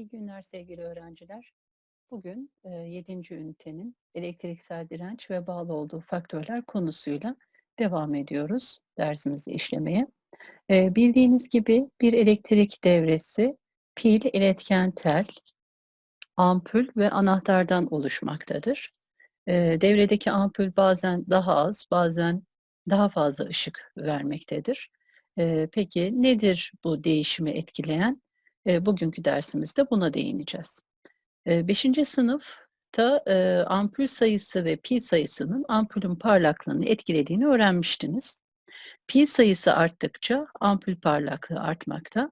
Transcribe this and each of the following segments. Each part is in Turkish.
İyi günler sevgili öğrenciler. Bugün e, 7. ünitenin elektriksel direnç ve bağlı olduğu faktörler konusuyla devam ediyoruz dersimizi işlemeye. Bildiğiniz gibi bir elektrik devresi pil, iletken tel, ampul ve anahtardan oluşmaktadır. Devredeki ampul bazen daha az, bazen daha fazla ışık vermektedir. Peki nedir bu değişimi etkileyen? E, bugünkü dersimizde buna değineceğiz. E, beşinci sınıfta e, ampul sayısı ve pil sayısının ampulün parlaklığını etkilediğini öğrenmiştiniz. Pil sayısı arttıkça ampul parlaklığı artmakta.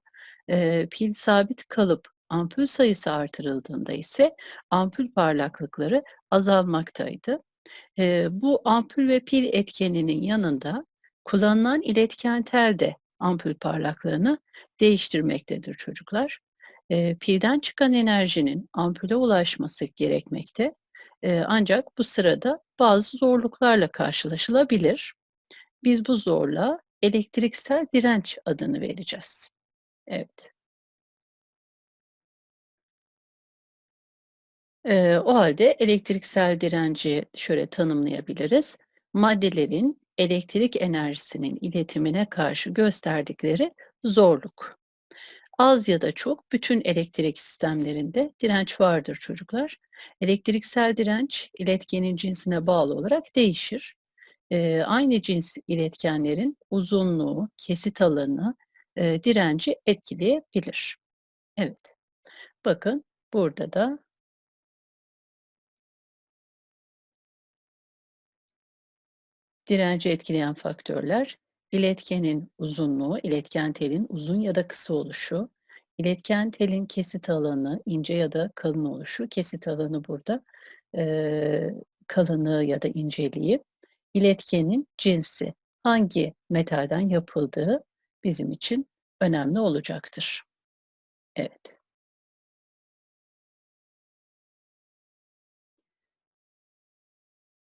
E, pil sabit kalıp ampul sayısı artırıldığında ise ampul parlaklıkları azalmaktaydı. E, bu ampul ve pil etkeninin yanında kullanılan iletken tel de ampul parlaklığını değiştirmektedir çocuklar. E, pilden çıkan enerjinin ampule ulaşması gerekmekte. E, ancak bu sırada bazı zorluklarla karşılaşılabilir. Biz bu zorluğa elektriksel direnç adını vereceğiz. Evet. E, o halde elektriksel direnci şöyle tanımlayabiliriz. Maddelerin elektrik enerjisinin iletimine karşı gösterdikleri zorluk. Az ya da çok bütün elektrik sistemlerinde direnç vardır çocuklar. Elektriksel direnç iletkenin cinsine bağlı olarak değişir. Ee, aynı cins iletkenlerin uzunluğu, kesit alanı, e, direnci etkileyebilir. Evet. Bakın burada da direnci etkileyen faktörler iletkenin uzunluğu, iletken telin uzun ya da kısa oluşu, iletken telin kesit alanı ince ya da kalın oluşu, kesit alanı burada e, kalınlığı ya da inceliği, iletkenin cinsi, hangi metalden yapıldığı bizim için önemli olacaktır. Evet.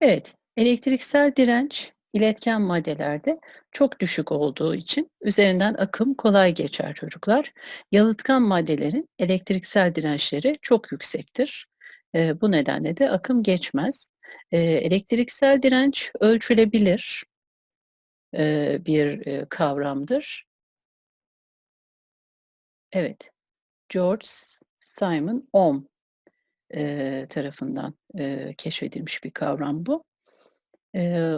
Evet, elektriksel direnç iletken maddelerde çok düşük olduğu için üzerinden akım kolay geçer çocuklar. Yalıtkan maddelerin elektriksel dirençleri çok yüksektir. E, bu nedenle de akım geçmez. E, elektriksel direnç ölçülebilir e, bir e, kavramdır. Evet, George Simon Ohm e, tarafından e, keşfedilmiş bir kavram bu. E,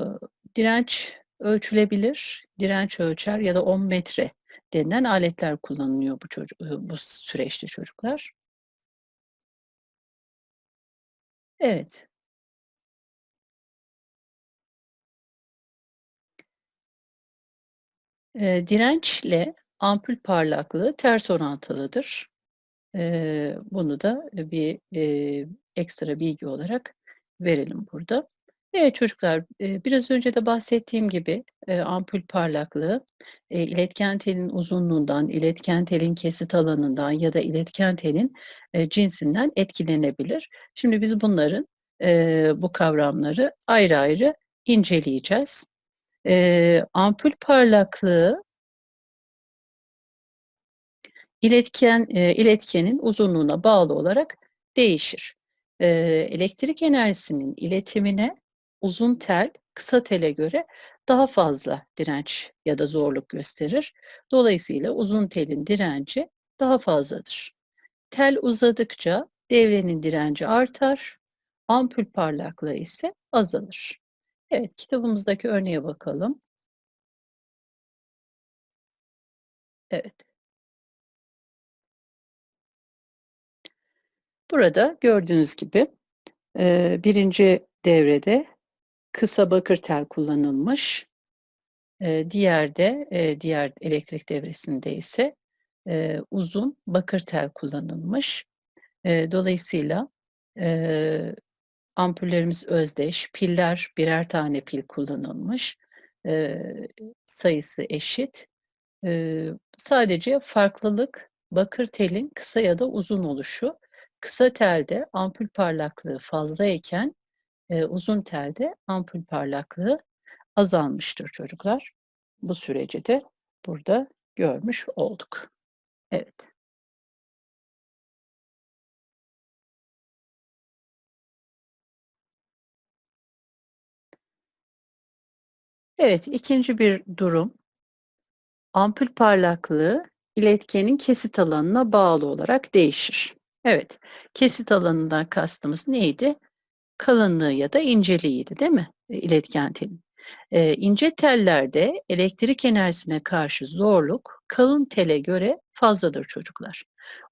direnç ölçülebilir, direnç ölçer ya da 10 metre denilen aletler kullanılıyor bu, çocuk, bu süreçte çocuklar. Evet. E, dirençle ampul parlaklığı ters orantılıdır. E, bunu da bir e, ekstra bilgi olarak verelim burada. Evet çocuklar, biraz önce de bahsettiğim gibi, ampul parlaklığı, iletken telin uzunluğundan, iletken telin kesit alanından ya da iletken telin, cinsinden etkilenebilir. Şimdi biz bunların, bu kavramları ayrı ayrı inceleyeceğiz. Ampul parlaklığı iletken iletkenin uzunluğuna bağlı olarak değişir. Elektrik enerjisinin iletimine uzun tel kısa tele göre daha fazla direnç ya da zorluk gösterir. Dolayısıyla uzun telin direnci daha fazladır. Tel uzadıkça devrenin direnci artar, ampul parlaklığı ise azalır. Evet, kitabımızdaki örneğe bakalım. Evet. Burada gördüğünüz gibi birinci devrede kısa bakır tel kullanılmış. Eee, diğerde, eee, diğer elektrik devresinde ise, eee, uzun bakır tel kullanılmış. Eee, dolayısıyla, eee, ampullerimiz özdeş, piller birer tane pil kullanılmış, eee, sayısı eşit. Eee, sadece farklılık bakır telin kısa ya da uzun oluşu. Kısa telde ampul parlaklığı fazlayken e, uzun telde ampul parlaklığı azalmıştır çocuklar. Bu süreci de burada görmüş olduk. Evet. Evet, ikinci bir durum. Ampul parlaklığı iletkenin kesit alanına bağlı olarak değişir. Evet, kesit alanından kastımız neydi? Kalınlığı ya da inceliğiydi, değil mi? E, iletken telin. Eee, ince tellerde elektrik enerjisine karşı zorluk kalın tele göre fazladır çocuklar.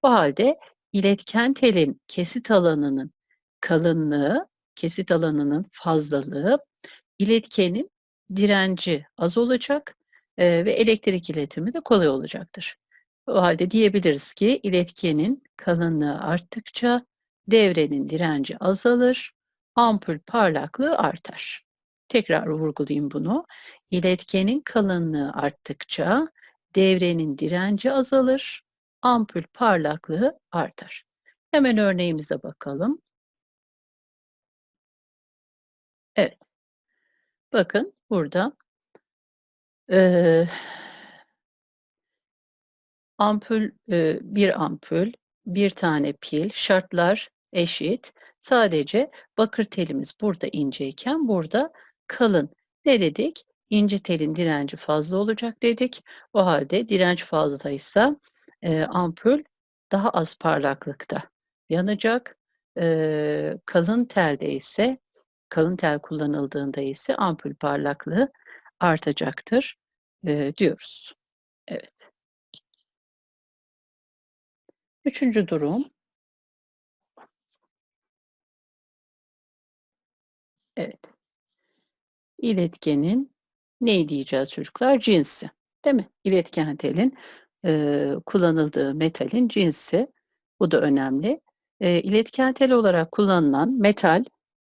O halde iletken telin kesit alanının kalınlığı, kesit alanının fazlalığı iletkenin direnci az olacak, eee, ve elektrik iletimi de kolay olacaktır. O halde diyebiliriz ki iletkenin kalınlığı arttıkça devrenin direnci azalır, ampul parlaklığı artar. Tekrar vurgulayayım bunu. İletkenin kalınlığı arttıkça devrenin direnci azalır, ampul parlaklığı artar. Hemen örneğimize bakalım. Evet. Bakın burada eee ampul, eee, bir ampul, bir tane pil, şartlar eşit. Sadece bakır telimiz burada inceyken burada kalın. Ne dedik? İnce telin direnci fazla olacak dedik. O halde direnç fazlaysa eee, ampul daha az parlaklıkta yanacak. Eee, kalın telde ise kalın tel kullanıldığında ise ampul parlaklığı artacaktır, eee, diyoruz. Evet. Üçüncü durum. Evet. İletkenin ne diyeceğiz çocuklar? Cinsi, değil mi? İletken telin, eee, kullanıldığı metalin cinsi. Bu da önemli. Eee, iletken tel olarak kullanılan metal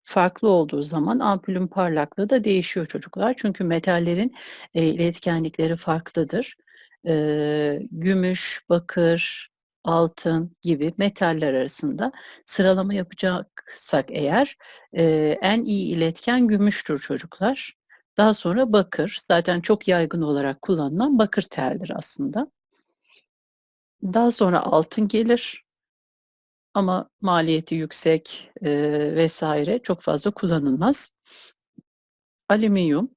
farklı olduğu zaman ampulün parlaklığı da değişiyor çocuklar. Çünkü metallerin, eee, iletkenlikleri farklıdır. Eee, gümüş, bakır, altın gibi metaller arasında sıralama yapacaksak eğer, eee, en iyi iletken gümüştür çocuklar. Daha sonra bakır, zaten çok yaygın olarak kullanılan bakır teldir aslında. Daha sonra altın gelir. Ama maliyeti yüksek, eee, vs. çok fazla kullanılmaz. Alüminyum,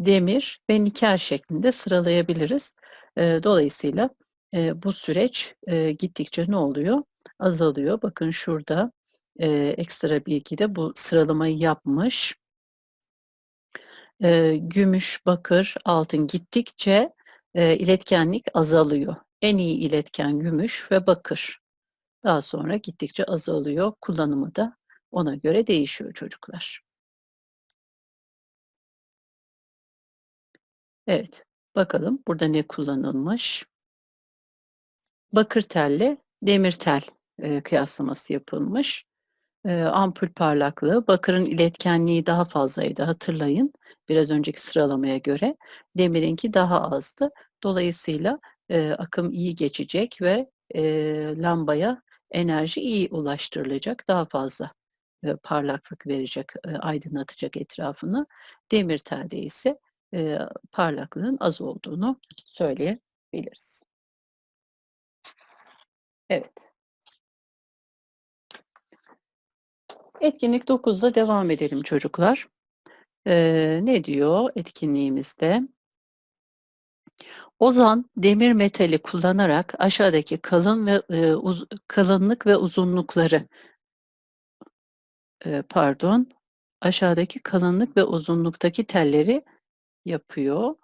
demir ve nikel şeklinde sıralayabiliriz. Eee, dolayısıyla, eee, bu süreç, eee, gittikçe ne oluyor? Azalıyor. Bakın şurada, eee, ekstra bilgide bu sıralamayı yapmış. Eee, gümüş, bakır, altın gittikçe, eee, iletkenlik azalıyor. En iyi iletken gümüş ve bakır. Daha sonra gittikçe azalıyor. Kullanımı da ona göre değişiyor çocuklar. Evet, bakalım burada ne kullanılmış? Bakır telle demir tel, eee, kıyaslaması yapılmış. Eee, ampul parlaklığı, bakırın iletkenliği daha fazlaydı hatırlayın. Biraz önceki sıralamaya göre demirinki daha azdı. Dolayısıyla, eee, akım iyi geçecek ve, eee, lambaya enerji iyi ulaştırılacak. Daha fazla, eee, parlaklık verecek, eee, aydınlatacak etrafını. Demir telde ise, eee, parlaklığın az olduğunu söyleyebiliriz. Evet. Etkinlik 9'la devam edelim çocuklar. Eee, ne diyor etkinliğimizde? Ozan demir metali kullanarak aşağıdaki kalın ve, eee, uz kalınlık ve uzunlukları eee, pardon, aşağıdaki kalınlık ve uzunluktaki telleri yapıyor.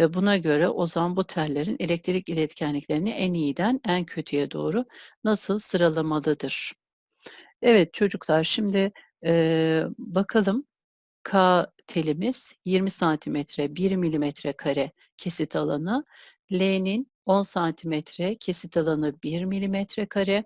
Eee, buna göre Ozan bu tellerin elektrik iletkenliklerini en iyiden en kötüye doğru nasıl sıralamalıdır? Evet çocuklar, şimdi, eee, bakalım. K telimiz 20 santimetre, 1 milimetre kare kesit alanı, L'nin 10 santimetre, kesit alanı 1 milimetre kare,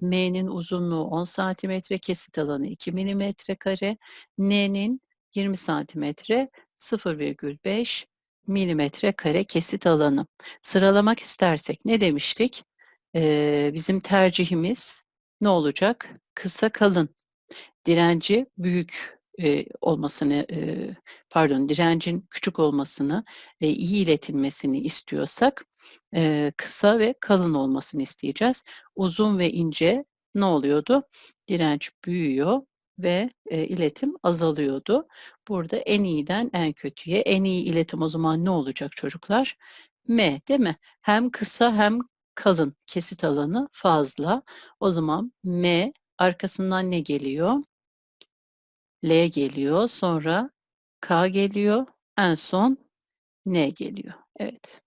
M'nin uzunluğu 10 santimetre, kesit alanı 2 milimetre kare, N'nin 20 santimetre, 0,5 milimetre kare kesit alanı. Sıralamak istersek ne demiştik? Eee, bizim tercihimiz ne olacak? Kısa kalın, direnci büyük, eee, olmasını, eee, pardon, direncin küçük olmasını ve iyi iletilmesini istiyorsak, eee, kısa ve kalın olmasını isteyeceğiz. Uzun ve ince ne oluyordu? Direnç büyüyor ve, eee, iletim azalıyordu. Burada en iyiden en kötüye, en iyi iletim o zaman ne olacak çocuklar? M, değil mi? Hem kısa hem kalın kesit alanı fazla. O zaman M, arkasından ne geliyor? L geliyor, sonra K geliyor, en son N geliyor. Evet.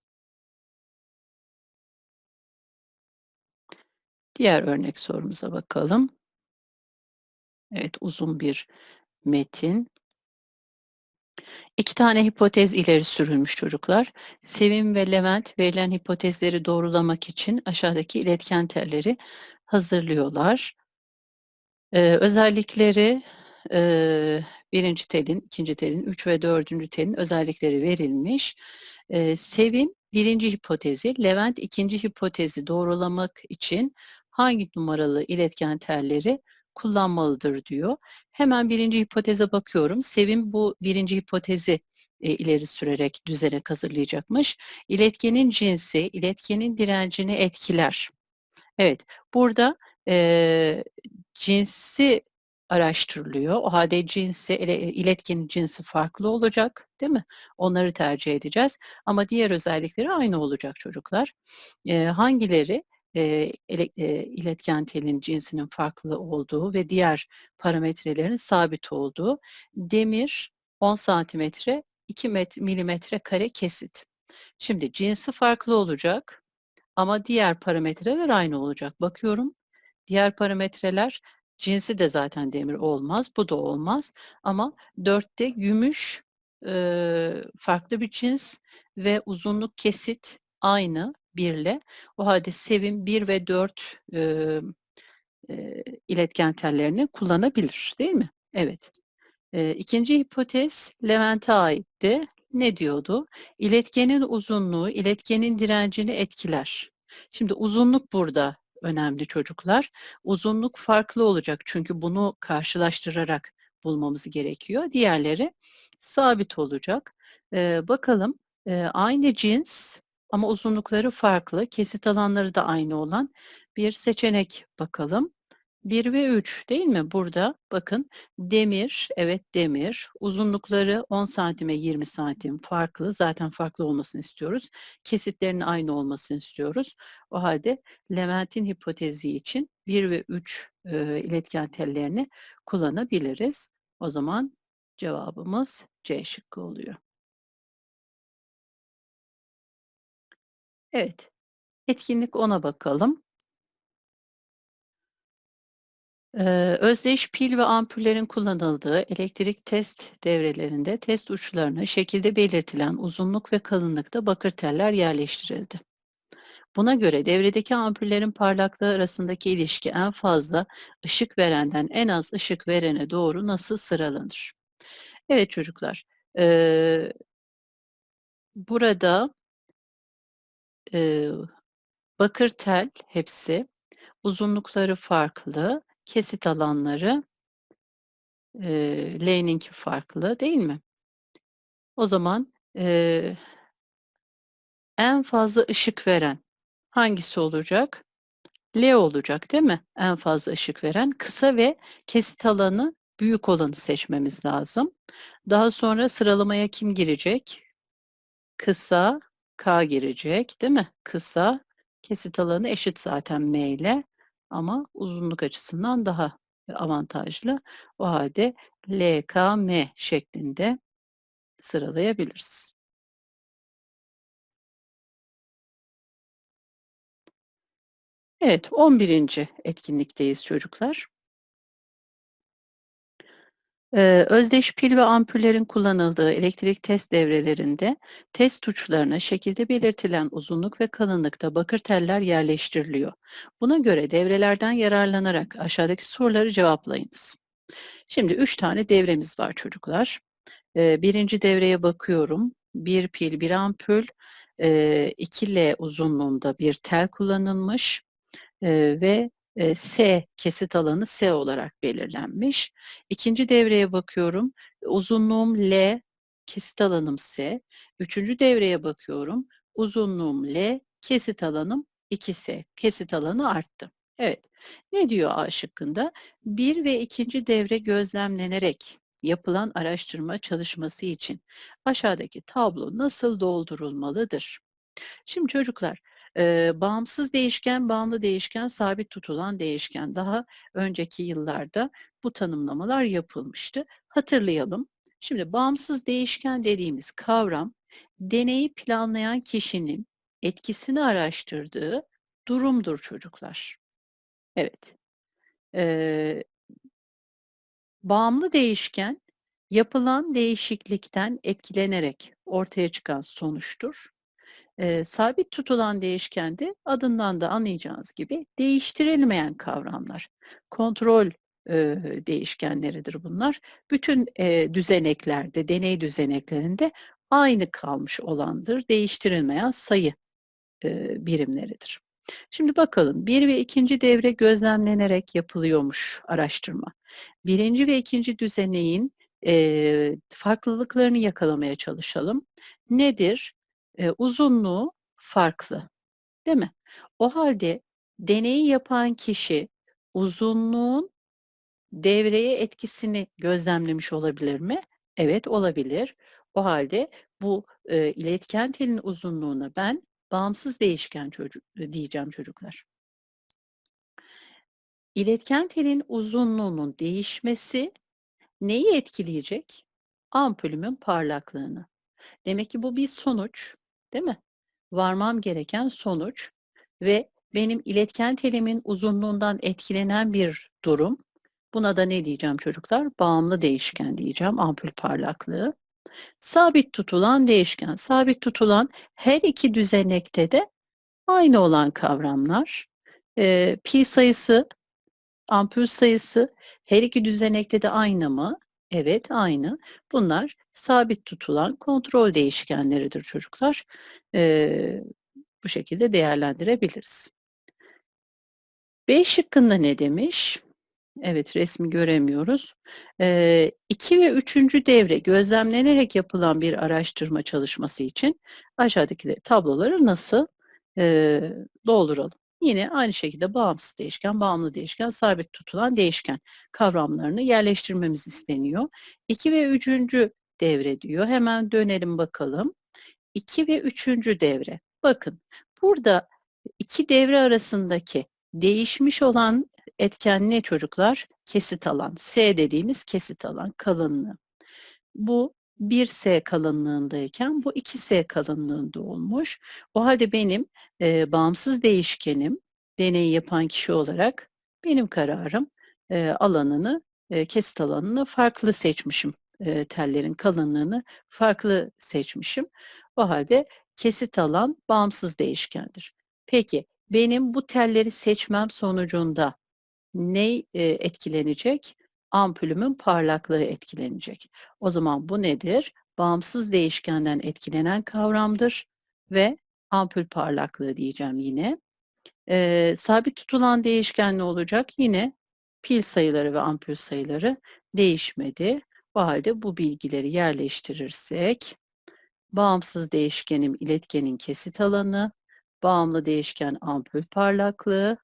Diğer örnek sorumuza bakalım. Evet, uzun bir metin. 2 tane hipotez ileri sürülmüş çocuklar. Sevim ve Levent verilen hipotezleri doğrulamak için aşağıdaki iletken telleri hazırlıyorlar. Eee, özellikleri, eee, 1'inci telin, 2'nci telin, 3 ve 4'üncü telin özellikleri verilmiş. Eee, Sevim 1'inci hipotezi, Levent 2'nci hipotezi doğrulamak için hangi numaralı iletken telleri kullanmalıdır diyor. Hemen 1'inci hipoteze bakıyorum. Sevim bu 1'inci hipotezi, eee, ileri sürerek düzenek hazırlayacakmış. İletkenin cinsi, iletkenin direncini etkiler. Evet, burada, eee, cinsi araştırılıyor. O hâlde cinsi, ile iletkenin cinsi farklı olacak, değil mi? Onları tercih edeceğiz ama diğer özellikleri aynı olacak çocuklar. Eee, hangileri, eee, iletken telin cinsinin farklı olduğu ve diğer parametrelerin sabit olduğu? Demir 10 santimetre, 2 met milimetre kare kesit. Şimdi cinsi farklı olacak ama diğer parametreler aynı olacak. Bakıyorum, diğer parametreler cinsi de zaten demir olmaz, bu da olmaz ama 4'te gümüş, eee, farklı bir cins ve uzunluk kesit aynı 1'le. O hâlde Sevim 1 ve 4, emm, eee, iletken tellerini kullanabilir, değil mi? Evet. Eee, 2'nci hipotez Levent'e aitti. Ne diyordu? İletkenin uzunluğu iletkenin direncini etkiler. Şimdi uzunluk burada önemli çocuklar. Uzunluk farklı olacak çünkü bunu karşılaştırarak bulmamız gerekiyor. Diğerleri sabit olacak. Eee, bakalım, eee, aynı cins ama uzunlukları farklı, kesit alanları da aynı olan bir seçenek bakalım. 1 ve 3 değil mi? Burada bakın demir, evet demir, uzunlukları 10 santime 20 santim farklı. Zaten farklı olmasını istiyoruz. Kesitlerinin aynı olmasını istiyoruz. O hâlde Levent'in hipotezi için 1 ve 3, eee, iletken tellerini kullanabiliriz. O zaman cevabımız C şıkkı oluyor. Evet, etkinlik 10'a bakalım. Eee, özdeş pil ve ampullerin kullanıldığı elektrik test devrelerinde test uçlarına şekilde belirtilen uzunluk ve kalınlıkta bakır teller yerleştirildi. Buna göre devredeki ampullerin parlaklığı arasındaki ilişki en fazla ışık verenden en az ışık verene doğru nasıl sıralanır? Evet çocuklar, eee burada eee, bakır tel hepsi, uzunlukları farklı, kesit alanları eee, L'ninki farklı, değil mi? O zaman, eee en fazla ışık veren hangisi olacak? L olacak, değil mi? En fazla ışık veren. Kısa ve kesit alanı büyük olanı seçmemiz lazım. Daha sonra sıralamaya kim girecek? Kısa, K girecek, değil mi? Kısa, kesit alanı eşit zaten M ile ama uzunluk açısından daha avantajlı. O hâlde L, K, M şeklinde sıralayabiliriz. Evet, 11'inci etkinlikteyiz çocuklar. Özdeş pil ve ampullerin kullanıldığı elektrik test devrelerinde test uçlarına şekilde belirtilen uzunluk ve kalınlıkta bakır teller yerleştiriliyor. Buna göre devrelerden yararlanarak aşağıdaki soruları cevaplayınız. Şimdi 3 tane devremiz var çocuklar. Eee, 1'inci devreye bakıyorum. 1 pil, 1 ampul, eee, 2 L uzunluğunda bir tel kullanılmış, ve, S kesit alanı S olarak belirlenmiş. 2'nci devreye bakıyorum. Uzunluğum L, kesit alanım S. 3'üncü devreye bakıyorum. Uzunluğum L, kesit alanım 2S. Kesit alanı arttı. Evet. Ne diyor A şıkkında? Bir ve ikinci devre gözlemlenerek yapılan araştırma çalışması için aşağıdaki tablo nasıl doldurulmalıdır? Şimdi çocuklar, eee, bağımsız değişken, bağımlı değişken, sabit tutulan değişken. Daha önceki yıllarda bu tanımlamalar yapılmıştı. Hatırlayalım. Şimdi bağımsız değişken dediğimiz kavram, deneyi planlayan kişinin etkisini araştırdığı durumdur çocuklar. Evet. Eee bağımlı değişken, yapılan değişiklikten etkilenerek ortaya çıkan sonuçtur. Eee, sabit tutulan değişken de adından da anlayacağınız gibi değiştirilmeyen kavramlar. Kontrol, eee, değişkenleridir bunlar. Bütün, eee, düzeneklerde, deney düzeneklerinde aynı kalmış olandır. Değiştirilmeyen sayı, eee, birimleridir. Şimdi bakalım 1 ve 2'nci devre gözlemlenerek yapılıyormuş araştırma. 1'inci ve 2'nci düzeneğin, eee, farklılıklarını yakalamaya çalışalım. Nedir? Eee, uzunluğu farklı, değil mi? O hâlde deneyi yapan kişi uzunluğun devreye etkisini gözlemlemiş olabilir mi? Evet, olabilir. O hâlde bu, eee, iletken telin uzunluğuna ben bağımsız değişken çocuk diyeceğim çocuklar. İletken telin uzunluğunun değişmesi neyi etkileyecek? Ampulümün parlaklığını. Demek ki bu bir sonuç, değil mi? Varmam gereken sonuç ve benim iletken telimin uzunluğundan etkilenen bir durum. Buna da ne diyeceğim çocuklar? Bağımlı değişken diyeceğim, ampul parlaklığı. Sabit tutulan değişken. Sabit tutulan her iki düzenekte de aynı olan kavramlar. Eee, pi sayısı, ampul sayısı her iki düzenekte de aynı mı? Evet, aynı. Bunlar sabit tutulan kontrol değişkenleridir çocuklar. Eee, bu şekilde değerlendirebiliriz. B şıkkında ne demiş? Evet, resmi göremiyoruz. Eee, 2 ve 3'üncü devre gözlemlenerek yapılan bir araştırma çalışması için aşağıdaki tabloları nasıl, eee, dolduralım? Yine aynı şekilde bağımsız değişken, bağımlı değişken, sabit tutulan değişken kavramlarını yerleştirmemiz isteniyor. 2 ve 3'üncü devre diyor. Hemen dönelim bakalım. 2 ve 3'üncü devre. Bakın, burada 2 devre arasındaki değişmiş olan etken ne çocuklar? Kesit alan. S dediğimiz kesit alan kalınlığı. Bu 1S kalınlığındayken bu 2S kalınlığında olmuş. O halde benim, eee, bağımsız değişkenim, deneyi yapan kişi olarak benim kararım, eee, alanını, eee, kesit alanını farklı seçmişim. Eee, tellerin kalınlığını farklı seçmişim. O halde kesit alan bağımsız değişkendir. Peki, benim bu telleri seçmem sonucunda ney, eee, etkilenecek? Ampulümün parlaklığı etkilenecek. O zaman bu nedir? Bağımsız değişkenden etkilenen kavramdır ve ampul parlaklığı diyeceğim yine. Eee, sabit tutulan değişken ne olacak? Yine pil sayıları ve ampul sayıları değişmedi. O halde bu bilgileri yerleştirirsek bağımsız değişkenim iletkenin kesit alanı, bağımlı değişken ampul parlaklığı,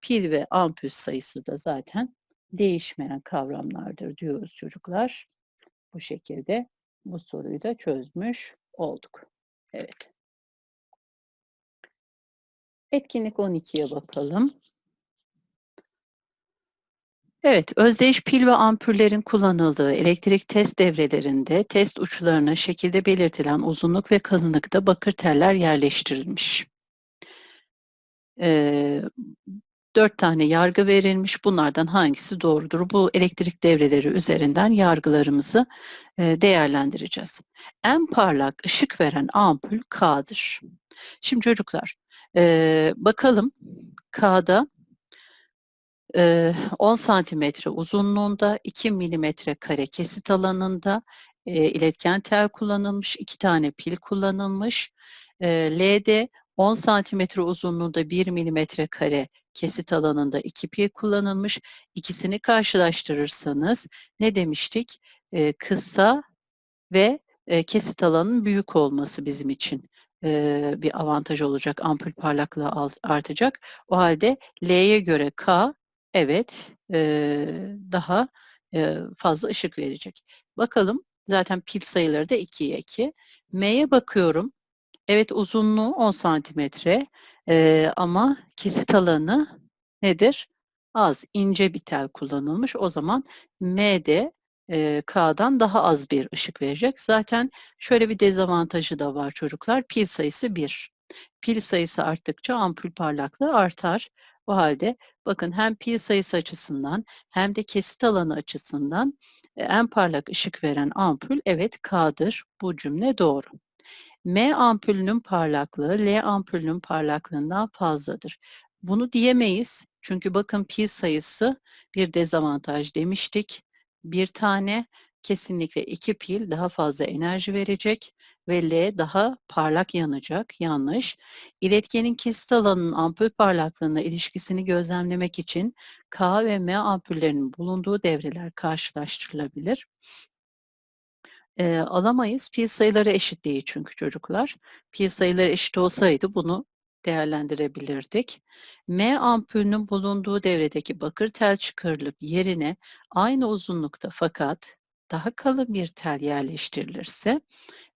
pil ve ampul sayısı da zaten değişmeyen kavramlardır diyoruz çocuklar. Bu şekilde bu soruyu da çözmüş olduk. Evet. Etkinlik 12'ye bakalım. Evet, özdeş pil ve ampullerin kullanıldığı elektrik test devrelerinde test uçlarına şekilde belirtilen uzunluk ve kalınlıkta bakır teller yerleştirilmiş. Eee, 4 tane yargı verilmiş. Bunlardan hangisi doğrudur? Bu elektrik devreleri üzerinden yargılarımızı, eee, değerlendireceğiz. En parlak ışık veren ampul K'dır. Şimdi çocuklar, eee, bakalım K'da eee, 10 santimetre uzunluğunda, 2 milimetre kare kesit alanında, eee, iletken tel kullanılmış, 2 tane pil kullanılmış. Eee, L'de 10 santimetre uzunluğunda 1 milimetre kare kesit alanında 2 pil kullanılmış. İkisini karşılaştırırsanız ne demiştik? Eee, kısa ve, eee, kesit alanının büyük olması bizim için, bir avantaj olacak, ampul parlaklığı artacak. O hâlde L'ye göre K evet, eee, daha, eee, fazla ışık verecek. Bakalım, zaten pil sayıları da 2'ye 2. M'ye bakıyorum. Evet, uzunluğu 10 santimetre, eee, ama kesit alanı nedir? Az, ince bir tel kullanılmış. O zaman M de, K'dan daha az bir ışık verecek. Zaten şöyle bir dezavantajı da var çocuklar, pil sayısı 1. Pil sayısı arttıkça ampul parlaklığı artar. O hâlde bakın hem pil sayısı açısından hem de kesit alanı açısından, eee, en parlak ışık veren ampul evet K'dır. Bu cümle doğru. M ampulünün parlaklığı L ampulünün parlaklığından fazladır. Bunu diyemeyiz. Çünkü bakın pil sayısı bir dezavantaj demiştik. 1 tane, kesinlikle 2 pil daha fazla enerji verecek ve L daha parlak yanacak. Yanlış. İletkenin kesit alanının ampul parlaklığına ilişkisini gözlemlemek için K ve M ampullerinin bulunduğu devreler karşılaştırılabilir. Eee, alamayız. Pil sayıları eşit değil çünkü çocuklar. Pil sayıları eşit olsaydı bunu değerlendirebilirdik. M ampulünün bulunduğu devredeki bakır tel çıkarılıp yerine aynı uzunlukta fakat daha kalın bir tel yerleştirilirse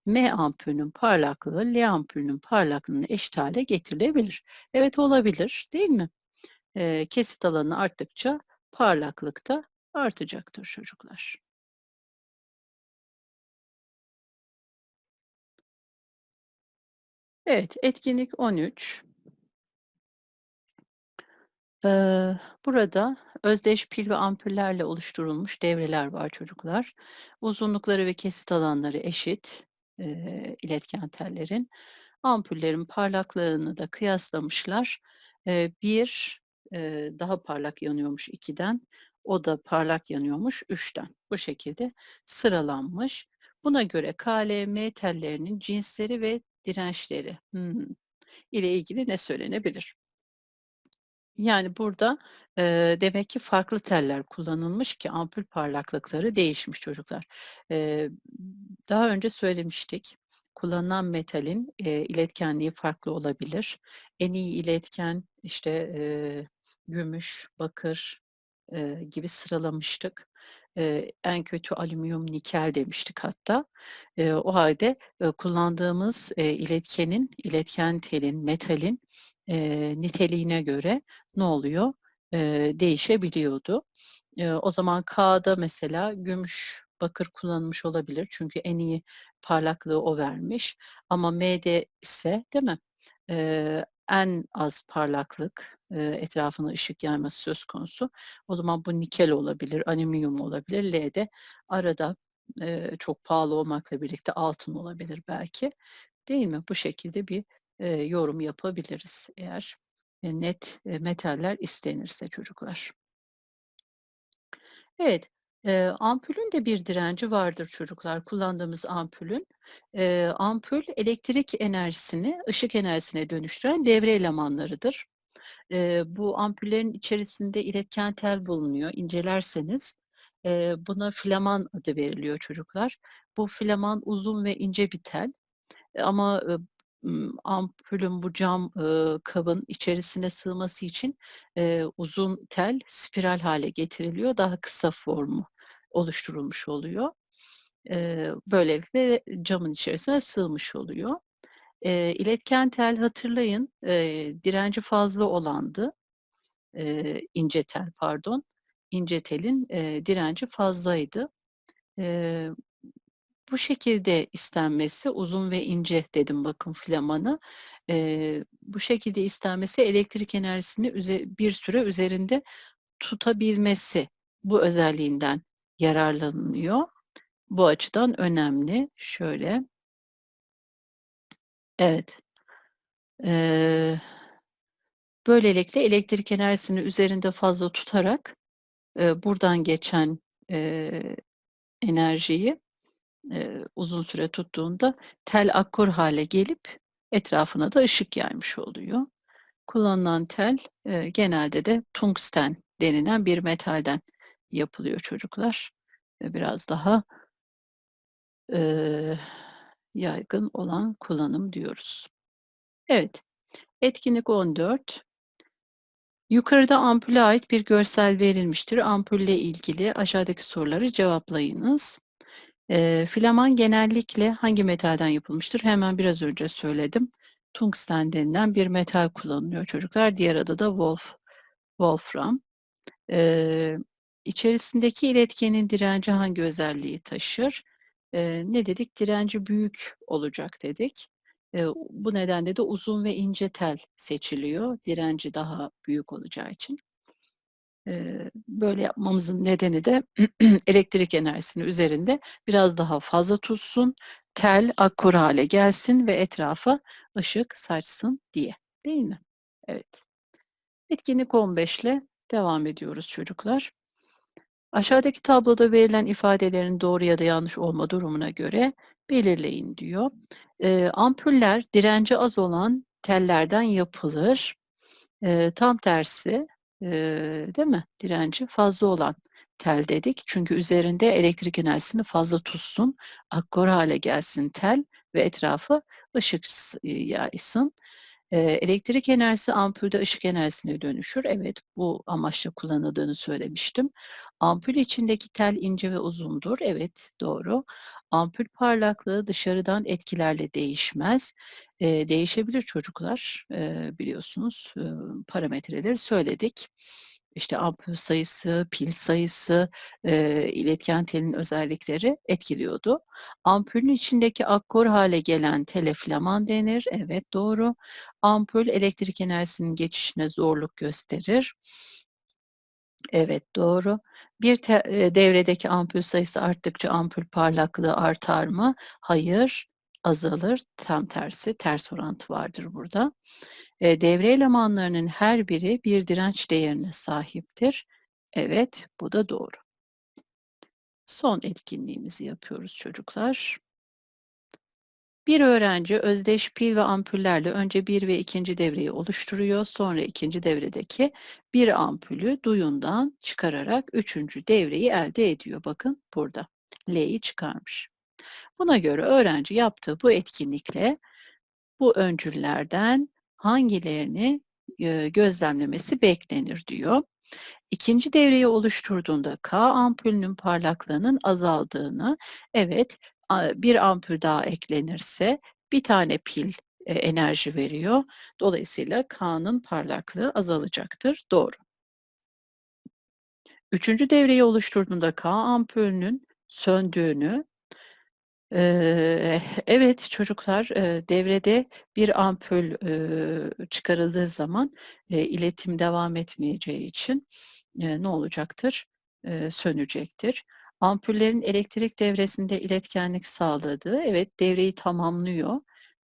M ampulünün parlaklığı L ampulünün parlaklığına eşit hâle getirilebilir. Evet, olabilir, değil mi? Eee, kesit alanı arttıkça parlaklık da artacaktır çocuklar. Evet, etkinlik 13. Eee, burada özdeş pil ve ampullerle oluşturulmuş devreler var çocuklar. Uzunlukları ve kesit alanları eşit, eee, iletken tellerin. Ampullerin parlaklığını da kıyaslamışlar. Eee, 1, eee, daha parlak yanıyormuş 2'den, o da parlak yanıyormuş 3'ten. Bu şekilde sıralanmış. Buna göre K, L, M tellerinin cinsleri ve dirençleri, hımm, ile ilgili ne söylenebilir? Yani, burada, eee, demek ki farklı teller kullanılmış ki ampul parlaklıkları değişmiş çocuklar. Eee, daha önce söylemiştik, kullanılan metalin, eee, iletkenliği farklı olabilir. En iyi iletken, işte, eee, gümüş, bakır, eee, gibi sıralamıştık. Eee, en kötü alüminyum, nikel demiştik hatta. Eee, o hâlde, eee, kullandığımız, eee, iletkenin, iletken telin, metalin, eee, niteliğine göre ne oluyor? Eee, değişebiliyordu. Eee, o zaman K'da mesela gümüş, bakır kullanılmış olabilir. Çünkü en iyi parlaklığı o vermiş ama M'de ise, değil mi, eee, en az parlaklık, eee, etrafına ışık yayması söz konusu. O zaman bu nikel olabilir, alüminyum olabilir. L'de arada, eee, çok pahalı olmakla birlikte altın olabilir belki, değil mi? Bu şekilde bir, eee, yorum yapabiliriz eğer, net, eee, metaller istenirse çocuklar. Evet, eee, ampulün de bir direnci vardır çocuklar, kullandığımız ampulün. Eee, ampul elektrik enerjisini ışık enerjisine dönüştüren devre elemanlarıdır. Eee, bu ampullerin içerisinde iletken tel bulunuyor. İncelerseniz, eee, buna filaman adı veriliyor çocuklar. Bu filaman uzun ve ince bir tel, eee, ama, ampulün bu cam, ııı, kabın içerisine sığması için, eee, uzun tel spiral hâle getiriliyor. Daha kısa formu oluşturulmuş oluyor. Eee, böylelikle camın içerisine sığmış oluyor. Eee, iletken tel hatırlayın, eee, direnci fazla olandı. Eee, ince tel pardon. İnce telin, eee, direnci fazlaydı. Eee, bu şekilde istenmesi uzun ve ince dedim bakın filamanı. Eee, bu şekilde istenmesi elektrik enerjisini üze bir süre üzerinde tutabilmesi, bu özelliğinden yararlanılıyor. Bu açıdan önemli. Şöyle Evet. Eee, böylelikle elektrik enerjisini üzerinde fazla tutarak, eee, buradan geçen, eee, enerjiyi, eee, uzun süre tuttuğunda tel akkor hâle gelip etrafına da ışık yaymış oluyor. Kullanılan tel, eee, genelde de tungsten denilen bir metalden yapılıyor çocuklar. Eee, biraz daha eee yaygın olan kullanım diyoruz. Evet, etkinlik 14. Yukarıda ampule ait bir görsel verilmiştir. Ampulle ilgili aşağıdaki soruları cevaplayınız. Eee, filaman genellikle hangi metalden yapılmıştır? Hemen biraz önce söyledim. Tungsten denilen bir metal kullanılıyor çocuklar. Diğer adı da wolf wolfram. Eee, içerisindeki iletkenin direnci hangi özelliği taşır? Eee, ne dedik? Direnci büyük olacak dedik. Eee, bu nedenle de uzun ve ince tel seçiliyor, direnci daha büyük olacağı için. Böyle yapmamızın nedeni de elektrik enerjisini üzerinde biraz daha fazla tutsun, tel akkor hâle gelsin ve etrafa ışık saçsın diye, değil mi? Evet. Etkinlik 15'le devam ediyoruz çocuklar. Aşağıdaki tabloda verilen ifadelerin doğru ya da yanlış olma durumuna göre belirleyin diyor. Eee, ampuller direnci az olan tellerden yapılır. Eee, tam tersi, eee, değil mi? Direnci fazla olan tel dedik. Çünkü üzerinde elektrik enerjisini fazla tutsun, akkor hâle gelsin tel ve etrafa ışık s yaysın. Eee, elektrik enerjisi ampulde ışık enerjisine dönüşür. Evet, bu amaçla kullanıldığını söylemiştim. Ampul içindeki tel ince ve uzundur. Evet, doğru. Ampul parlaklığı dışarıdan etkilerle değişmez. Eee, değişebilir çocuklar, eee, biliyorsunuz. Iıı, parametreleri söyledik. İşte, ampul sayısı, pil sayısı, eee, iletken telin özellikleri etkiliyordu. Ampulün içindeki akkor hâle gelen tele filaman denir. Evet, doğru. Ampul elektrik enerjisinin geçişine zorluk gösterir. Evet, doğru. Bir te devredeki ampul sayısı arttıkça ampul parlaklığı artar mı? Hayır, azalır. Tam tersi, ters orantı vardır burada. Eee, devre elemanlarının her biri bir direnç değerine sahiptir. Evet, bu da doğru. Son etkinliğimizi yapıyoruz çocuklar. Bir öğrenci özdeş pil ve ampullerle önce 1 ve 2'nci devreyi oluşturuyor. Sonra 2'nci devredeki bir ampulü duyundan çıkararak 3'üncü devreyi elde ediyor. Bakın burada L'yi çıkarmış. Buna göre öğrenci yaptığı bu etkinlikle bu öncüllerden hangilerini, eee, gözlemlemesi beklenir diyor. 2'nci devreyi oluşturduğunda K ampulünün parlaklığının azaldığını, evet, 1 ampul daha eklenirse 1 tane pil, eee, enerji veriyor. Dolayısıyla K'nın parlaklığı azalacaktır. Doğru. 3'üncü devreyi oluşturduğunda K ampulünün söndüğünü Eee, evet çocuklar, eee, devrede bir ampul, çıkarıldığı zaman, iletim devam etmeyeceği için, ne olacaktır? Sönecektir. Ampullerin elektrik devresinde iletkenlik sağladığı, evet, devreyi tamamlıyor.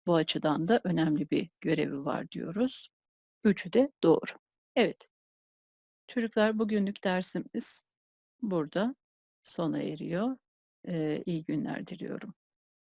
Bu açıdan da önemli bir görevi var diyoruz. 3'ü de doğru. Evet. Çocuklar bugünlük dersimiz burada sona eriyor. Eee, iyi günler diliyorum.